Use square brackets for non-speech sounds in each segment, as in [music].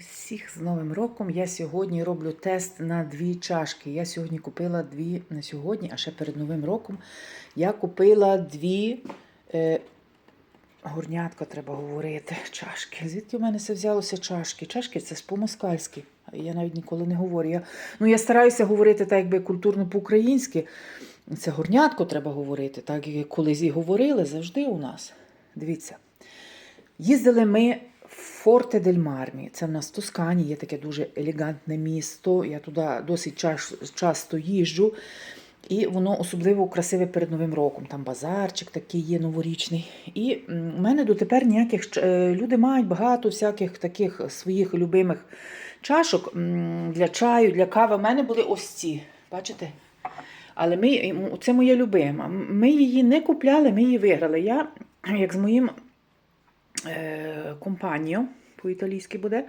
Всіх з Новим роком я сьогодні роблю тест на дві чашки. Я сьогодні купила дві не сьогодні, а ще перед Новим роком. Я купила дві е, горнятка, треба говорити, [laughs] чашки. Звідки в мене це взялося чашки? Чашки це ж по-москальськи. Я навіть ніколи не говорю. Я, ну, я стараюся говорити так, якби культурно по-українськи. Це горнятко треба говорити, так як колись і говорили завжди у нас. Дивіться. Їздили ми Форте дель Мармі. Це в нас в Тоскані, є таке дуже елегантне місто. Я туди досить час, часто їжджу. І воно особливо красиве перед Новим роком. Там базарчик такий є новорічний. І в мене дотепер ніяких е, люди мають багато всяких таких своїх любимих чашок для чаю, для кави. У мене були ось ці. Бачите? Але ми, це моя любима. Ми її не купляли, ми її виграли. Я, як з моїм е, компанією, по-італійськи буде,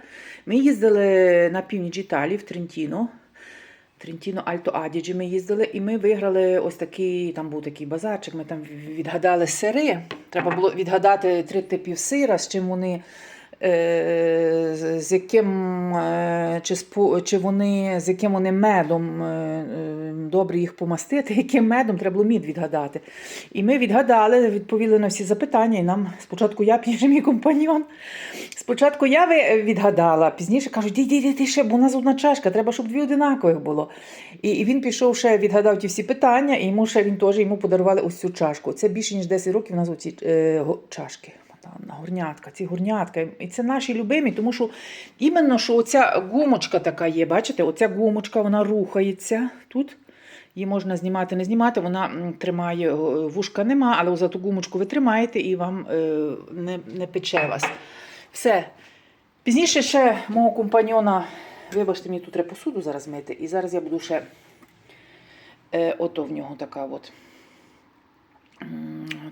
ми їздили на північ Італії, в Трентіно. Трентіно Альто Адіджі ми їздили, і ми виграли ось такий, там був такий базарчик, ми там відгадали сири. Треба було відгадати три типів сира, з чим вони. Е, з- яким е, чи, чи вони з яким вони медом е, добре їх помастити, [laughs] яким медом треба було мід відгадати. І ми відгадали, відповіли на всі запитання. І нам спочатку я [laughs] пізніше мій компаньон. Спочатку я відгадала, пізніше іди, ти ще, бо у нас одна чашка, треба, щоб дві одинакових було. І він пішов ще, відгадав ті всі питання, і йому ще він теж йому подарували ось цю чашку. Це більше ніж 10 років у нас оці е, чашки. Горнятка, ці горнятка. І це наші любимі, тому що іменно що оця гумочка така є, бачите, оця гумочка, вона рухається тут. Її можна знімати, не знімати, вона тримає, е, вушка нема, але за ту гумочку ви тримаєте і вам е, не, не пече вас. Все. Пізніше ще мого компаньона, вибачте, мені тут треба посуду зараз мити, і зараз я буду ще е, ото в нього така от.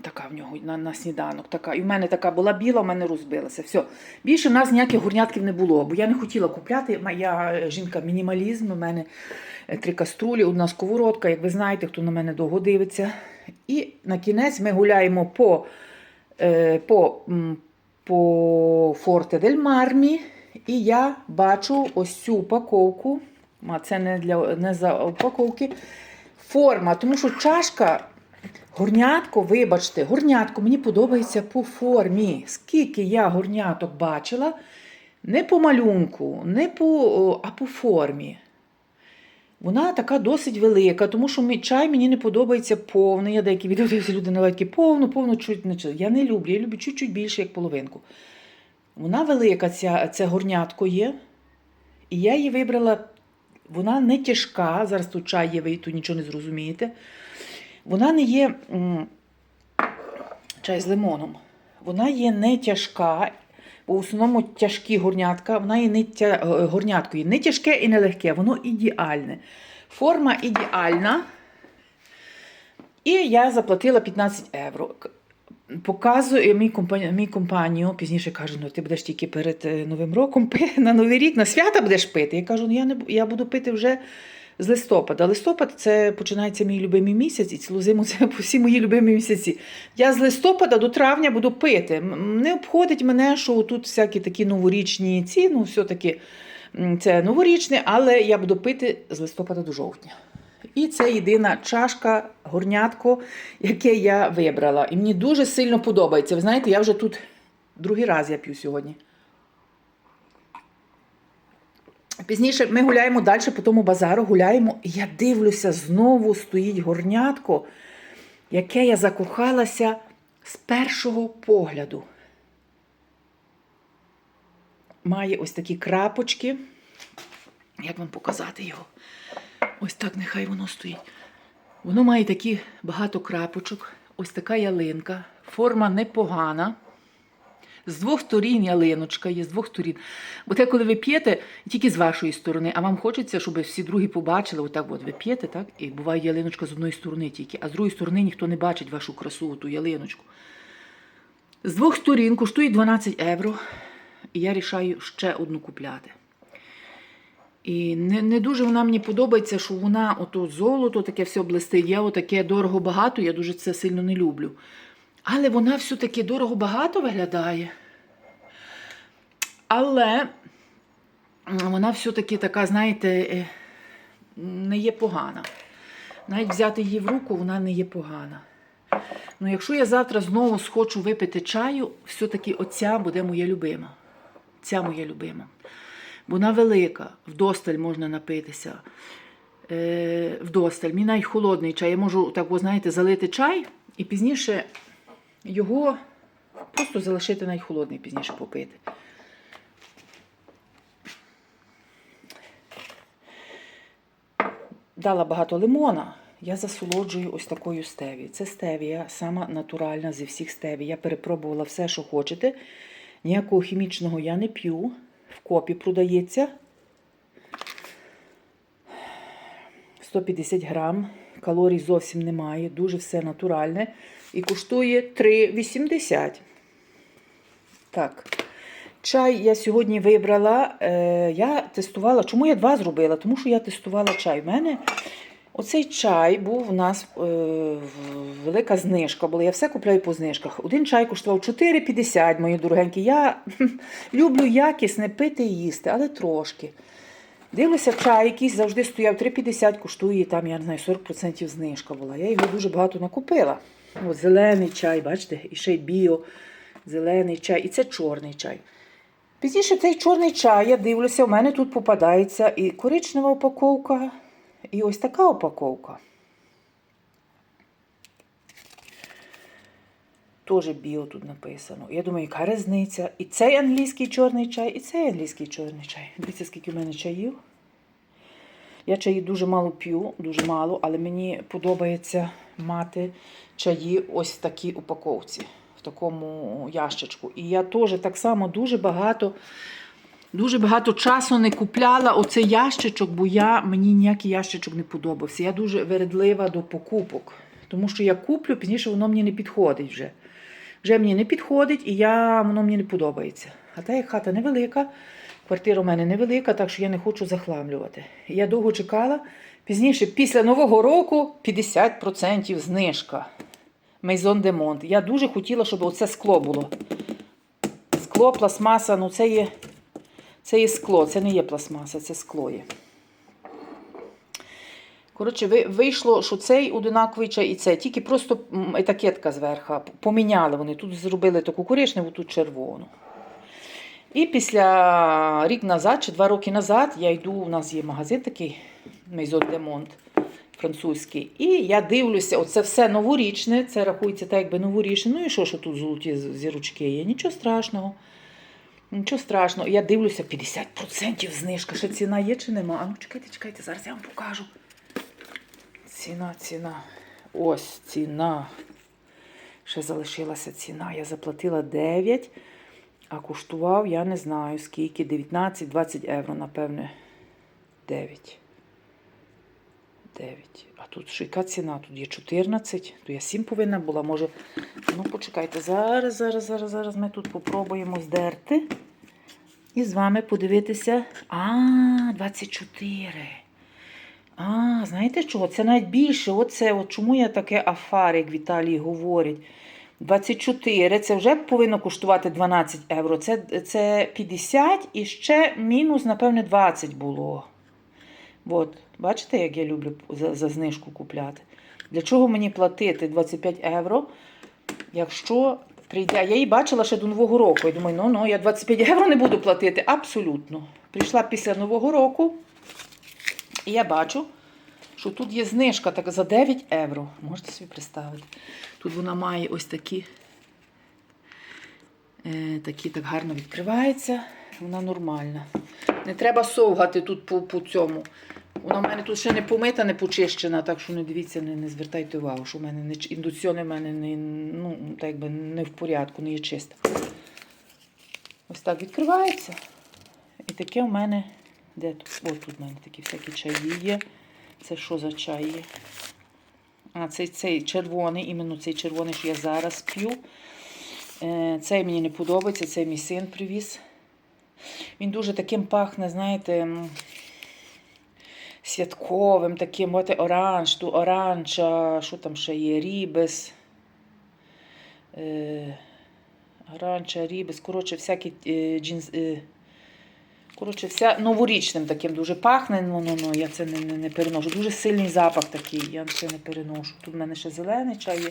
Така в нього на, на сніданок. Така. І в мене така була біла, в мене розбилася. Все. Більше в нас ніяких горнятків не було, бо я не хотіла купляти. Я е, жінка мінімалізм, у мене е, три каструлі, одна сковородка, як ви знаєте, хто на мене довго дивиться. І на кінець ми гуляємо по, е, по, по Форте дель Мармі, і я бачу ось цю упаковку. Це не, для, не за упаковки. Форма, тому що чашка. Горнятко, вибачте, горнятко мені подобається по формі. Скільки я горняток бачила, не по малюнку, не по, а по формі. Вона така досить велика, тому що чай мені не подобається повний. Я деякі відео люди наливають повну, повну, чуть не. Я не люблю, я люблю чуть-чуть більше, як половинку. Вона велика, ця, це горнятко є. І я її вибрала, вона не тяжка. Зараз тут чай є, ви тут нічого не зрозумієте. Вона не є чай з лимоном. Вона є не тяжка, бо в основному тяжкі горнятка, вона є не тя, е, горнятко є не тяжке і не легке, воно ідеальне. Форма ідеальна. І я заплатила 15 євро. Показує мій компанію, пізніше каже, ну ти будеш тільки перед е, Новим роком [laughs] на Новий рік, на свята будеш пити. Я кажу, ну я не я буду пити вже з листопада. Листопад це починається мій любимий місяць, і цілу зиму це [laughs] всі мої любимі місяці. Я з листопада до травня буду пити. Не обходить мене, що тут всякі такі новорічні ці, ну все-таки це новорічне, але я буду пити з листопада до жовтня. І це єдина чашка, горнятко, яке я вибрала. І мені дуже сильно подобається. Ви знаєте, я вже тут другий раз я п'ю сьогодні. Пізніше ми гуляємо далі по тому базару, гуляємо, і я дивлюся, знову стоїть горнятко, яке я закохалася з першого погляду. Має ось такі крапочки. Як вам показати його? Ось так нехай воно стоїть. Воно має такі багато крапочок, ось така ялинка, форма непогана. З двох сторін ялиночка є, з двох сторін. Бо те, коли ви п'єте, тільки з вашої сторони, а вам хочеться, щоб всі другі побачили, отак от ви п'єте, так? І буває ялиночка з одної сторони тільки, а з другої сторони ніхто не бачить вашу красу, ту ялиночку. З двох сторін коштує 12 євро, і я рішаю ще одну купляти. І не, не дуже вона мені подобається, що вона ото золото таке все блистить. Я отаке дорого багато, я дуже це сильно не люблю. Але вона все-таки дорого багато виглядає. Але вона все-таки така, знаєте, е, не є погана. Навіть взяти її в руку, вона не є погана. Ну, якщо я завтра знову схочу випити чаю, все-таки оця буде моя любима. Ця моя любима. Вона велика, вдосталь можна напитися. Е, вдосталь. Мій навіть холодний чай. Я можу, так, ви знаєте, залити чай і пізніше його просто залишити навіть холодний, пізніше попити. Дала багато лимона. Я засолоджую ось такою стевією. Це стевія, сама натуральна зі всіх стевій. Я перепробувала все, що хочете. Ніякого хімічного я не п'ю. В копі продається. 150 грам. Калорій зовсім немає. Дуже все натуральне. І коштує 3,80. Так. Чай я сьогодні вибрала. Е, я тестувала. Чому я два зробила? Тому що я тестувала чай. У мене оцей чай був у нас е, велика знижка була. Я все купляю по знижках. Один чай коштував 4,50, мої дорогенькі. Я [laughs] люблю якісне пити і їсти, але трошки. Дивлюся, чай якийсь завжди стояв 3,50, коштує там, я не знаю, 40% знижка була. Я його дуже багато накупила. От зелений чай, бачите, і ще й біо, зелений чай, і це чорний чай. Пізніше цей чорний чай, я дивлюся, у мене тут попадається і коричнева упаковка, і ось така упаковка. Теж біо тут написано. Я думаю, яка різниця? І цей англійський чорний чай, і цей англійський чорний чай. Дивіться, скільки в мене чаїв. Я чаї дуже мало п'ю, дуже мало, але мені подобається мати чаї ось в такій упаковці, в такому ящичку. І я теж так само дуже багато, дуже багато часу не купляла оцей ящичок, бо я, мені ніякий ящичок не подобався. Я дуже вередлива до покупок. Тому що я куплю, пізніше воно мені не підходить вже. Вже мені не підходить і я, воно мені не подобається. А та як хата невелика, квартира у мене невелика, так що я не хочу захламлювати. Я довго чекала. Пізніше, після Нового року, 50% знижка. Maison de Monde. Я дуже хотіла, щоб оце скло було. Скло, пластмаса, ну це є, це є скло, це не є пластмаса, це скло є. Коротше, вийшло, що цей одинаковий чай і цей, тільки просто м, етикетка зверху. Поміняли вони. Тут зробили таку коричневу, тут червону. І після рік назад чи два роки назад я йду, у нас є магазин такий Maison de Monde французький. І я дивлюся, оце все новорічне, це рахується так, якби новорічне. Ну і що, що тут золоті зірочки є? Нічого страшного. Нічого страшного. Я дивлюся, 50% знижка. Ще ціна є чи нема? А ну чекайте, чекайте, зараз я вам покажу. Ціна, ціна. Ось ціна. Ще залишилася ціна. Я заплатила 9, а коштував, я не знаю скільки, 19-20 євро, напевне. 9. 9. А тут яка ціна? Тут є 14, то я 7 повинна була. Може. Ну, почекайте, зараз, зараз, зараз, зараз ми тут попробуємо здерти. І з вами подивитися. А, 24. А, знаєте чого? Це навіть більше. Оце, от чому я таке афар, як Віталій говорить. 24, це вже повинно коштувати 12 євро. Це, це 50 і ще мінус, напевне, 20 було. От, бачите, як я люблю за, за знижку купляти. Для чого мені платити 25 євро, якщо прийде. Я її бачила ще до Нового року. Я думаю, ну ну я 25 євро не буду платити. Абсолютно. Прийшла після Нового року, і я бачу, що тут є знижка так, за 9 євро. Можете собі представити. Тут вона має ось такі, е, такі так гарно відкривається. Вона нормальна. Не треба совгати тут по, по цьому. Вона в мене тут ще не помита, не почищена, так що не дивіться, не, не звертайте увагу, що в мене не, індукціони в мене не, ну, так якби не в порядку, не є чиста. Ось так відкривається. І таке в мене. Де тут? Ось тут в мене такі всякі чаї є. Це що за чай є? А, цей, цей червоний, іменно цей червоний, що я зараз п'ю. Е, Цей мені не подобається, цей мій син привіз. Він дуже таким пахне, знаєте, святковим, таким от оранж, ту оранж, а що там ще є, рібес. Е, оранж, рібес, коротше, всякі е, джинс, е, Коротше, вся новорічним таким дуже пахне. Ну, ну, ну, я це не, не, не переношу. Дуже сильний запах такий, я це не переношу. Тут в мене ще зелений чай є.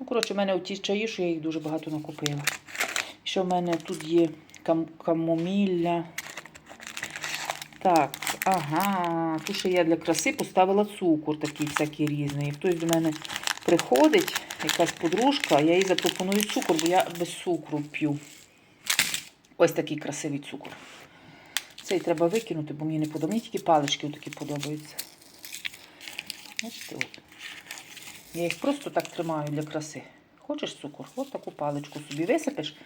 Ну, коротше, в мене ті чаї, що я їх дуже багато накупила. Ще в мене тут є кам камомілля. Так, ага, тут ще я для краси поставила цукор такий всякий різний. І хтось до мене приходить, якась подружка, я їй запропоную цукор, бо я без цукру п'ю. Ось такий красивий цукор. Цей треба викинути, бо мені не подобається. Мені тільки палички такі подобаються. Бачите, от. Я їх просто так тримаю для краси. Хочеш цукор? Ось таку паличку собі висипеш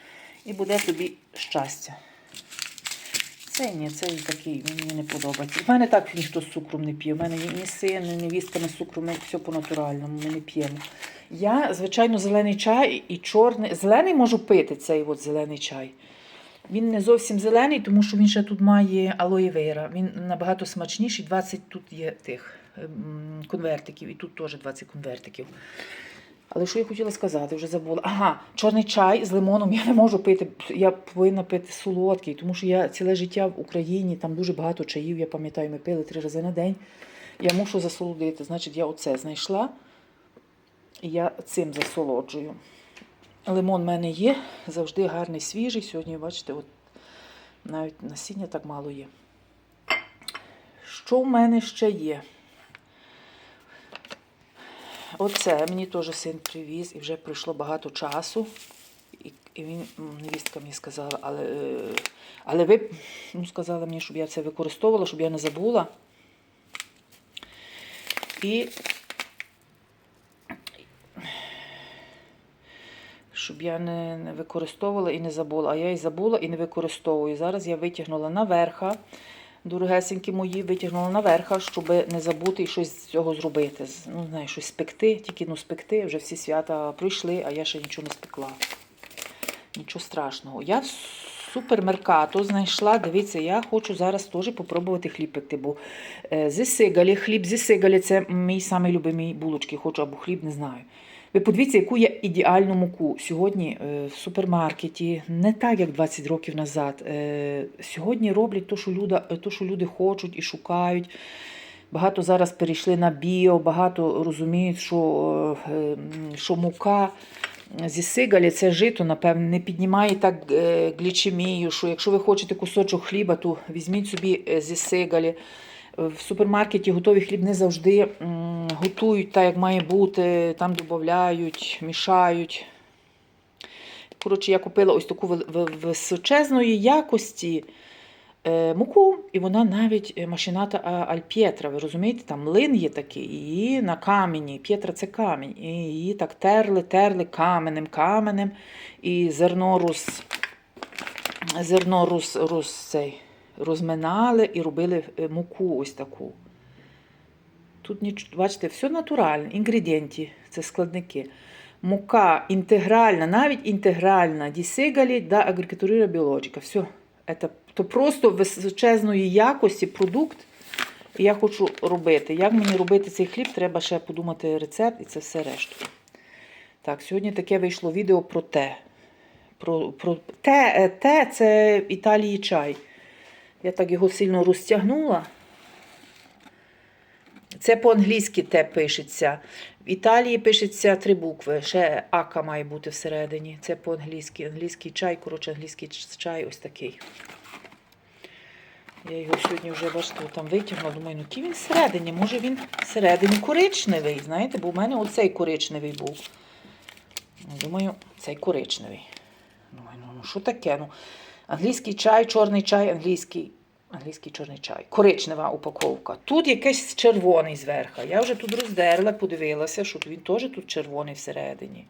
і буде тобі щастя. Цей ні, цей такий, мені не подобається. У мене так ніхто з цукром не п'є. У мене ні син, ні невістка з цукром, ми все по-натуральному, ми не п'ємо. Я, звичайно, зелений чай і чорний. Зелений можу пити цей от зелений чай. Він не зовсім зелений, тому що він ще тут має алоє вера. Він набагато смачніший. 20 тут є тих ем, конвертиків, і тут теж 20 конвертиків. Але що я хотіла сказати, вже забула. Ага, чорний чай з лимоном я не можу пити. Я повинна пити солодкий, тому що я ціле життя в Україні, там дуже багато чаїв, я пам'ятаю, ми пили три рази на день. Я мушу засолодити. Значить, я оце знайшла і я цим засолоджую. Лимон в мене є, завжди гарний свіжий. Сьогодні, бачите, от навіть насіння так мало є. Що в мене ще є? Оце мені теж син привіз і вже пройшло багато часу. І, він, невістка мені сказала, але, е, але ви ну, сказали мені, щоб я це використовувала, щоб я не забула. І щоб я не, не використовувала і не забула. А я і забула, і не використовую. Зараз я витягнула наверха, дорогесенькі мої, витягнула наверха, щоб не забути і щось з цього зробити. Ну, знаю, щось спекти, тільки ну спекти, вже всі свята пройшли, а я ще нічого не спекла. Нічого страшного. Я в супермеркато знайшла, дивіться, я хочу зараз теж попробувати хліб пекти, бо е, зі сигалі, хліб зі сигалі це мій самий любимий булочки, хочу або хліб, не знаю. Ви подивіться, яку я ідеальну муку сьогодні е, в супермаркеті, не так, як 20 років назад. Е, Сьогодні роблять те, що люди, то, що люди хочуть і шукають. Багато зараз перейшли на біо, багато розуміють, що, е, що мука зі сигалі, це жито, напевне, не піднімає так е, глічемію, що якщо ви хочете кусочок хліба, то візьміть собі е, зі сигалі. В супермаркеті готовий хліб не завжди готують так, як має бути, там додають, мішають. Коротше, я купила ось таку височезної якості е, муку, і вона навіть е, машината альп'єтра. Ви розумієте, там млин є такий, і на камені. П'єтра це камінь. І її так терли, терли каменем, каменем, і зерно роз, зерно роз, роз, цей, розминали і робили е, муку ось таку. Тут бачите, все натуральне, інгредієнти, це складники. Мука інтегральна, навіть інтегральна, дісигалі да агрикатура біологіка. Все. Это, то просто височезної якості продукт. Я хочу робити. Як мені робити цей хліб, треба ще подумати рецепт і це все решту. Так, сьогодні таке вийшло відео про те. Про, про те, е, те це Італії чай. Я так його сильно розтягнула. Це по-англійськи те пишеться. В Італії пишеться три букви. Ще ака має бути всередині. Це по-англійськи. Англійський чай, коротше, англійський чай ось такий. Я його сьогодні вже бачите, там витягнула. Думаю, ну який він всередині? Може він всередині коричневий, знаєте, бо в мене оцей коричневий був. Думаю, цей коричневий. Думаю, ну, що таке? Ну, англійський чай, чорний чай, англійський. Англійський чорний чай. Коричнева упаковка. Тут якийсь червоний зверху. Я вже тут роздерла, подивилася, що він теж тут червоний всередині.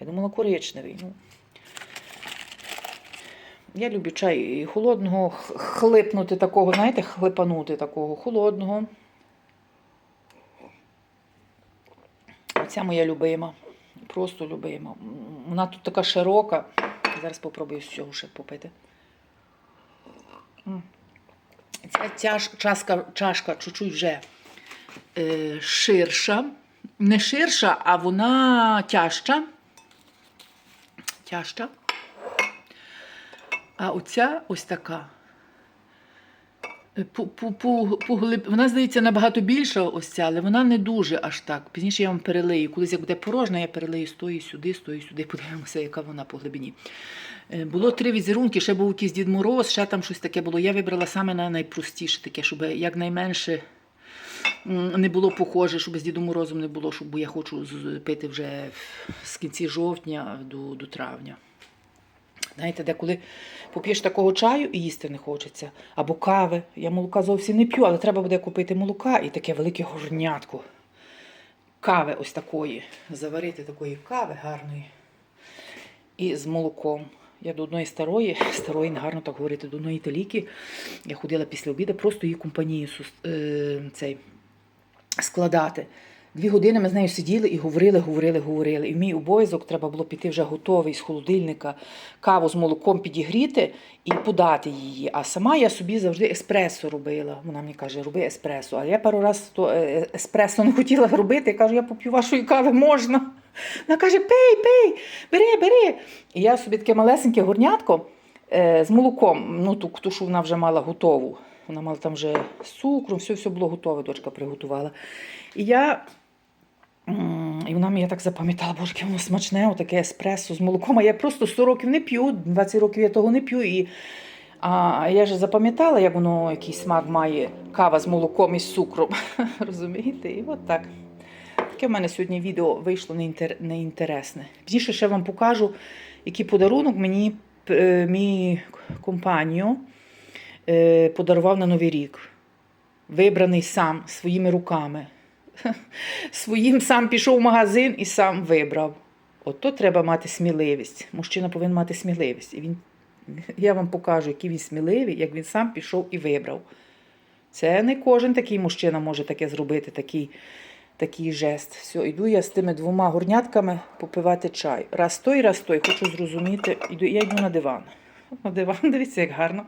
Я думала, коричневий. Ну. Я люблю чай холодного, хлипнути такого, знаєте, хлипанути такого холодного. Оця моя любима. Просто любима. Вона тут така широка. Зараз попробую з цього ще попити. Ця чашка, чашка чуть-чуть вже е, ширша. Не ширша, а вона тяжча. Тяжча. А оця ось така. Е. Вона, здається, набагато більша ось ця, але вона не дуже аж так. Пізніше я вам перелию. Колись як буде порожна, я перелию з сюди, з сюди, подивимося, яка вона по глибині. Е, Було три візерунки, ще був якийсь Дід Мороз, ще там щось таке було. Я вибрала саме на найпростіше таке, щоб якнайменше не було похоже, щоб з Дідом Морозом не було, щоб я хочу пити вже з кінці жовтня до, до травня. Знаєте, деколи поп'єш такого чаю і їсти не хочеться. Або кави. Я молока зовсім не п'ю, але треба буде купити молока і таке велике горнятко. Кави ось такої. Заварити такої кави гарної. І з молоком. Я до одної старої, старої, не гарно так говорити, до одної італійки. Я ходила після обіду, просто її компанію е, цей, складати. Дві години ми з нею сиділи і говорили, говорили, говорили. І в мій обов'язок треба було піти вже готовий з холодильника, каву з молоком підігріти і подати її. А сама я собі завжди еспресо робила. Вона мені каже, роби еспресо. А я пару разів то е, еспресо не хотіла робити. Я кажу, я поп'ю вашої кави можна. Вона каже, пий, пий, бери, бери. І я собі таке малесеньке горнятко е, з молоком, ну ту, ту, що вона вже мала готову. Вона мала там вже з цукром, все, все було готове, дочка приготувала. І я. І вона мені так запам'ятала, боже, яке воно смачне, отаке еспресо з молоком. А я просто 100 років не п'ю, 20 років я того не п'ю. І, а я ж запам'ятала, як воно який смак має кава з молоком і з цукром. [laughs] Розумієте? І от так. Таке в мене сьогодні відео вийшло неінтер... неінтересне. Пізніше ще вам покажу, який подарунок мені е, мій компанію е, подарував на Новий рік. Вибраний сам своїми руками. Своїм сам пішов в магазин і сам вибрав. От то треба мати сміливість. Мужчина повинен мати сміливість. І він, я вам покажу, який він сміливий, як він сам пішов і вибрав. Це не кожен такий мужчина може таке зробити, такий, такий жест. Все, йду я з тими двома горнятками попивати чай. Раз той, раз той, хочу зрозуміти. Іду, я йду на диван. На диван, [laughs] дивіться, як гарно.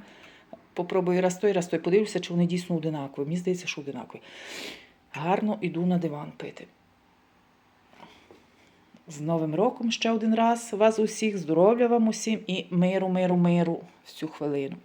Попробую раз той, раз той. Подивлюся, чи вони дійсно одинакові. Мені здається, що одинакові. Гарно йду на диван пити. З Новим роком ще один раз вас усіх, здоров'я вам усім і миру, миру, миру в цю хвилину.